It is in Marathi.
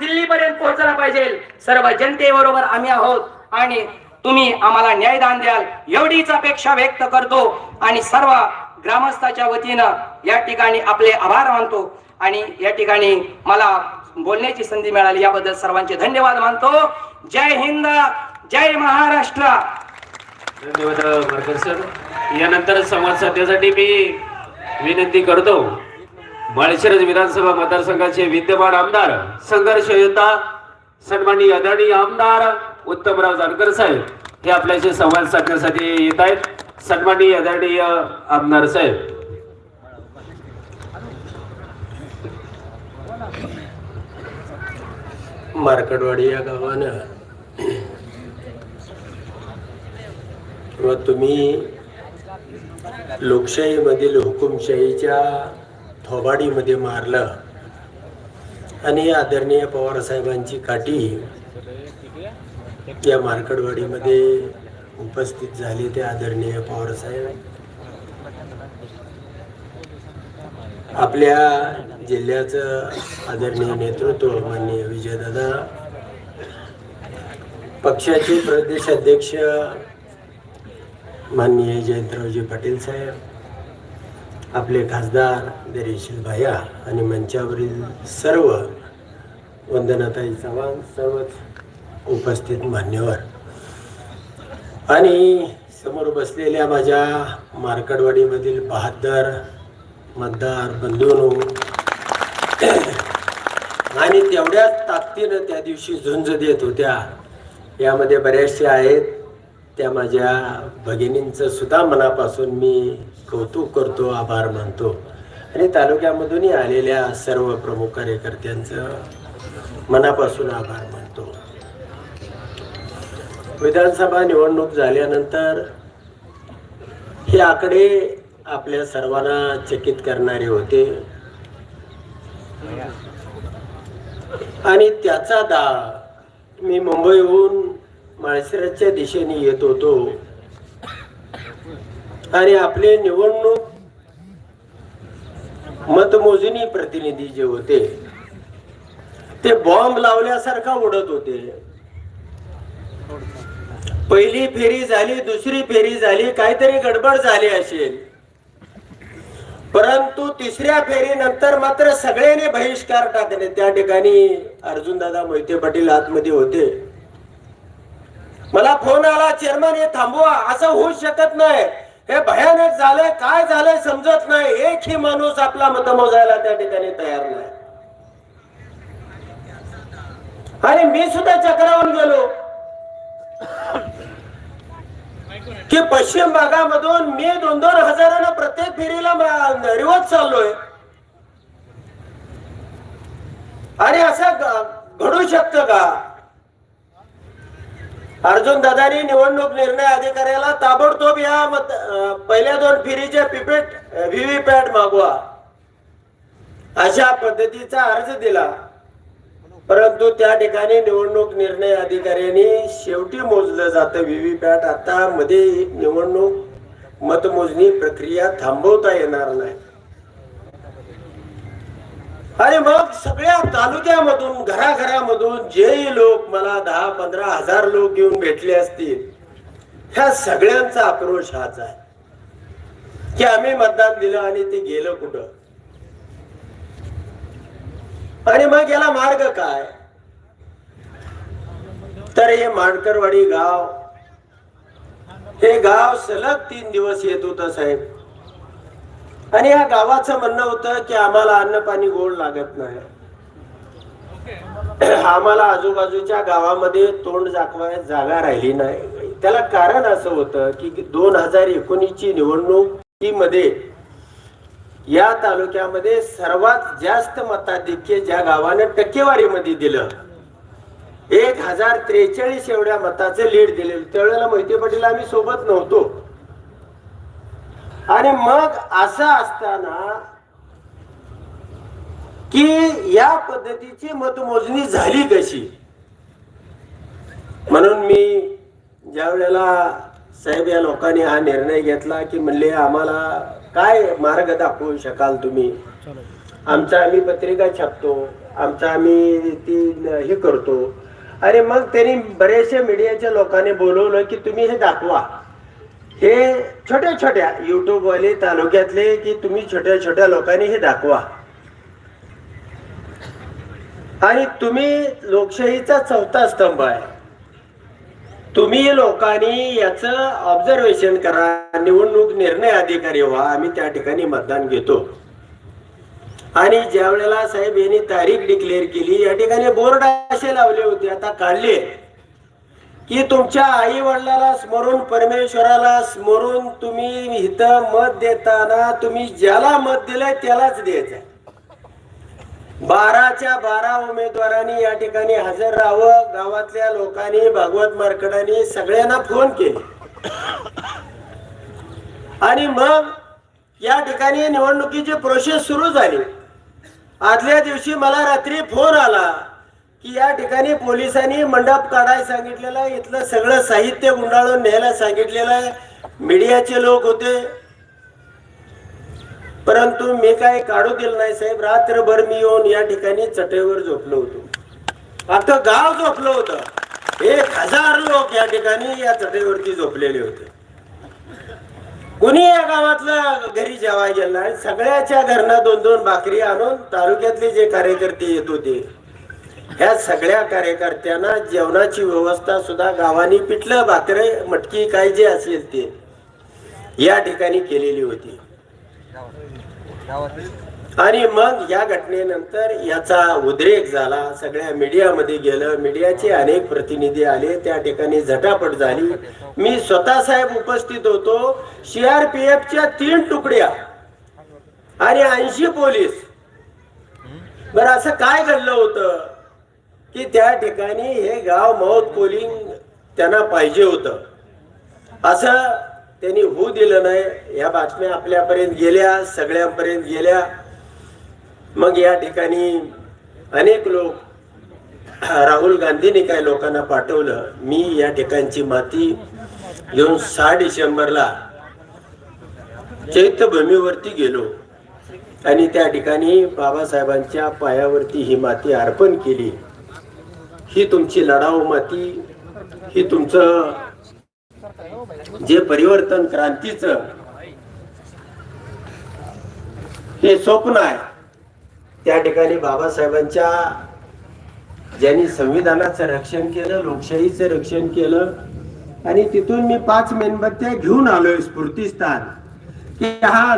दिल्लीपर्यंत पोहोचला पाहिजे. सर्व जनतेबरोबर आम्ही आहोत आणि तुम्ही आम्हाला न्यायदान द्याल एवढीच अपेक्षा व्यक्त करतो आणि सर्व ग्रामस्थाच्या वतीनं या ठिकाणी आपले आभार मानतो. आणि या ठिकाणी मला बोलण्याची संधी मिळाली याबद्दल सर्वांचे धन्यवाद मानतो. जय हिंद जय महाराष्ट्र. धन्यवाद सर. यानंतर संवाद साधण्यासाठी मी विनंती करतो. माळशिरस विधानसभा मतदारसंघाचे विद्यमान आमदार संघर्ष योद्धा सन्माननीय आदरणीय आमदार उत्तमराव जानकर साहेब हे आपल्याशी संवाद साधण्यासाठी येत आहेत. सन्माननीय आदरणीय आमदार साहेब. मार्कडवाडी या गावानं किंवा तुम्ही लोकशाहीमधील हुकुमशाहीच्या थोबाडीमध्ये मारलं. आणि आदरणीय पवारसाहेबांची काठी या मार्कडवाडीमध्ये उपस्थित झाले ते आदरणीय पवारसाहेब आपल्या जिल्ह्याचं आदरणीय नेतृत्व माननीय विजयदादा पक्षाचे प्रदेश अध्यक्ष माननीय जयंतरावजी पाटील साहेब. आपले खासदार दरेशील भैया आणि मंचावरील सर्व वंदनाताई चव्हाण सर्वच उपस्थित मान्यवर. आणि समोर बसलेल्या माझ्या मार्कडवाडीमधील बहादर मतदार बंधूंनो आणि तेवढ्याच ताकदीनं त्या दिवशी झुंज देत होत्या. यामध्ये बऱ्याचशा आहेत. त्या माझ्या भगिनींचं सुद्धा मनापासून मी कौतुक करतो आभार मानतो. आणि तालुक्यामधूनही आलेल्या सर्व प्रमुख कार्यकर्त्यांचं मनापासून आभार मानतो. विधानसभा निवडणूक झाल्यानंतर हे आकडे आपल्या सर्वांना चकित करणारे होते. आणि त्याचा दा मी मुंबईहून माळशिरसच्या दिशेने येत होतो. आणि आपले निवडणूक मतमोजणी प्रतिनिधी जे होते ते बॉम्ब लावल्यासारखा उडत होते. पहिली फेरी झाली दुसरी फेरी झाली काहीतरी गडबड झाली असेल. परंतु तिसऱ्या फेरीनंतर मात्र सगळ्यांनी बहिष्कार टाकले. त्या ठिकाणी अर्जुनदादा मोहिते पाटील आतमध्ये होते. मला फोन आला चेअरमन हे थांबवा असं होऊ शकत नाही. हे भयानक झालंय काय झालंय समजत नाही. एकही माणूस आपला मत मोजायला त्या ठिकाणी तयार नाही. आणि मी सुद्धा चक्रावून गेलो. की पश्चिम भागामधून मी दोन दोन हजारानं प्रत्येक फेरीला मा- चाललोय. आणि असं घडू शकतं का? अर्जुन दादानी निवडणूक निर्णय अधिकाऱ्याला ताबडतोब या मत पहिल्या दोन फेरीच्या पिपेट व्हीव्हीपॅट मागवा. अशा पद्धतीचा अर्ज दिला. परंतु त्या ठिकाणी निवडणूक निर्णय अधिकाऱ्यांनी शेवटी मोजलं जातं व्हीव्हीपॅट. आता मध्ये निवडणूक मतमोजणी प्रक्रिया थांबवता येणार नाही. आणि मग सगळ्या तालुक्यामधून घराघरामधून जे लोक मला दहा पंधरा हजार लोक येऊन भेटले असतील ह्या सगळ्यांचा आक्रोश हाच आहे. की आम्ही मतदान दिलं आणि ते गेलं कुठं? आणि मग याला मार्ग काय? तर हे माणकरवाडी गाव हे गाव सलग तीन दिवस येत होत साहेब. आणि या गावाचं म्हणणं होतं की आम्हाला अन्न पाणी गोड लागत नाही. आम्हाला आजूबाजूच्या गावामध्ये तोंड दाखवाय जागा राहिली नाही. त्याला कारण असं होतं की दोन हजार एकोणीसची निवडणूकमध्ये या तालुक्यामध्ये सर्वात जास्त मताधिक्य ज्या गावानं टक्केवारीमध्ये दिलं एक हजार त्रेचाळीस एवढ्या मताचं लीड दिलेलं. त्यावेळेला मोहिते पाटील आम्ही सोबत नव्हतो. आणि मग असं असताना की या पद्धतीची मतमोजणी झाली कशी? म्हणून मी ज्या वेळेला साहेब या लोकांनी हा निर्णय घेतला की म्हणले आम्हाला काय मार्ग दाखवू शकाल तुम्ही? आमचा आम्ही पत्रिका छापतो आमचा आम्ही ती हे करतो. आणि मग त्यांनी बरेचशा मीडियाच्या लोकांनी बोलवलं की तुम्ही हे दाखवा. हे छोट्या छोट्या युट्यूबवाले तालुक्यातले की तुम्ही छोट्या छोट्या लोकांनी हे दाखवा. आणि तुम्ही लोकशाहीचा चौथा स्तंभ आहे. तुम्ही लोकांनी याचं ऑब्झर्वेशन करा निवडणूक निर्णय अधिकारी व्हा आम्ही त्या ठिकाणी मतदान घेतो. आणि ज्या वेळेला साहेब यांनी तारीख डिक्लेअर केली या ठिकाणी बोर्ड असे लावले होते आता काढले. की तुमच्या आई वडिलाला स्मरून परमेश्वराला स्मरून तुम्ही इथं मत देताना तुम्ही ज्याला मत दिलंय त्यालाच द्यायचं बाराच्या बारा उमेदवारांनी या ठिकाणी हजर राहावं. गावातल्या लोकांनी भागवत मार्कडांनी सगळ्यांना फोन केले. आणि मग या ठिकाणी निवडणुकीची प्रोसेस सुरू झाली. आदल्या दिवशी मला रात्री फोन आला. की या ठिकाणी पोलिसांनी मंडप काढायला सांगितलेलं आहे. इथलं सगळं साहित्य गुंडाळून न्यायला सांगितलेलं आहे. मीडियाचे लोक होते. परंतु मी काय काढू दिलं नाही साहेब. रात्रभर मी येऊन या ठिकाणी चटईवर झोपलो होतो. आता गाव झोपलं होतं. एक हजार लोक या ठिकाणी या चटईवरती झोपलेले होते. कुणी या गावातलं घरी जेवाय गेलं सगळ्याच्या घरना दोन दोन भाकरी आणून तालुक्यातले जे कार्यकर्ते येत होते ह्या सगळ्या कार्यकर्त्यांना जेवणाची व्यवस्था सुद्धा गावानी पिठलं भाकरे मटकी काय जे असेल ते या ठिकाणी केलेली होती. आणि मग या घटनेनंतर याचा उद्रेक झाला. सगळ्या मीडियामध्ये गेलं. मीडियाचे अनेक प्रतिनिधी आले. त्या ठिकाणी झटापट झाली. मी स्वतः साहेब उपस्थित होतो. सीआरपीएफच्या तीन तुकड्या आणि ऐंशी पोलीस. बर असं काय घडलं होतं? की त्या ठिकाणी हे गाव मौत पोलिंग त्यांना पाहिजे होतं. असं त्यांनी होऊ दिलं नाही. ह्या बातम्या आपल्यापर्यंत गेल्या सगळ्यांपर्यंत गेल्या. मग या ठिकाणी अनेक लोक राहुल गांधींनी काही लोकांना पाठवलं. मी या ठिकाणची माती घेऊन सहा डिसेंबरला चैत्यभूमीवरती गेलो. आणि त्या ठिकाणी बाबासाहेबांच्या पायावरती ही माती अर्पण केली. ही तुमची लढाऊ माती ही तुमचं जे परिवर्तन क्रांतीच हे स्वप्न आहे. त्या ठिकाणी बाबासाहेबांच्या ज्यांनी संविधानाचं रक्षण केलं लोकशाहीचं रक्षण केलं आणि तिथून मी पाच मेणबत्त्या घेऊन आलोय स्फूर्तीस्थान. की हा